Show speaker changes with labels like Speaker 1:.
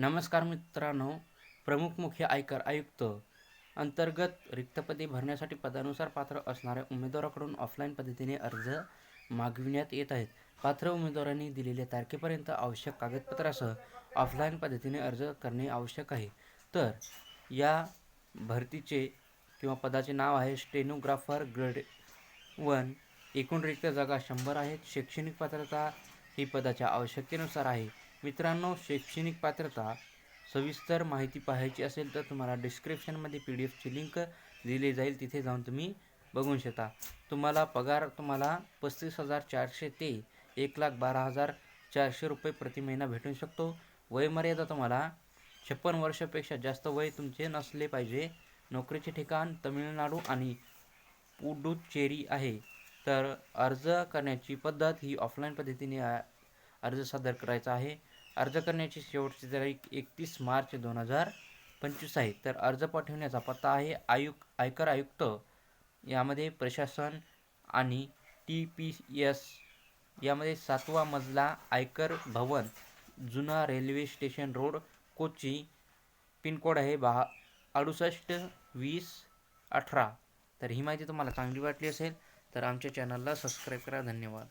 Speaker 1: नमस्कार मित्रांनो प्रमुख मुख्य आयकर आयुक्त अंतर्गत रिक्तपदे भरण्यासाठी पदानुसार पात्र असणाऱ्या उमेदवाराकडून ऑफलाईन पद्धतीने अर्ज मागविण्यात येत आहेत. पात्र उमेदवारांनी दिलेल्या तारखेपर्यंत आवश्यक कागदपत्रासह ऑफलाईन पद्धतीने अर्ज करणे आवश्यक आहे. तर या भरतीचे किंवा पदाचे नाव आहे स्टेनोग्राफर ग्रेड वन. एकूण रिक्त जागा शंभर आहेत. शैक्षणिक पात्रता ही पदाच्या आवश्यकतेनुसार आहे. मित्रांनो शैक्षणिक पात्रता सविस्तर माहिती पाहायची असेल तर तुम्हाला डिस्क्रिप्शनमध्ये पी डी एफची लिंक दिली जाईल. तिथे जाऊन तुम्ही बघू शकता. तुम्हाला पगार तुम्हाला पस्तीस हजार चारशे ते एक लाख बारा हजार चारशे रुपये प्रति महिना भेटू शकतो. वयमर्यादा तुम्हाला छप्पन वर्षापेक्षा जास्त वय तुमचे नसले पाहिजे. नोकरीचे ठिकाण तमिळनाडू आणि पुडुचेरी आहे. तर अर्ज करण्याची पद्धत ही ऑफलाईन पद्धतीने अर्ज सादर करायचा आहे. अर्ज करण्याची शेवटची तारीख एकतीस मार्च दोन हजार पंचवीस आहे. तर अर्ज पाठवण्याचा पत्ता आहे आयुक आयकर आयुक्त यामध्ये प्रशासन आणि टी पी एस यामध्ये सातवा मजला आयकर भवन जुना railway station road Kochi pincode आहे बहा अडुसष्ट वीस अठरा. तर ही माहिती तुम्हाला चांगली वाटली असेल तर आमच्या चॅनलला सबस्क्राईब करा. धन्यवाद.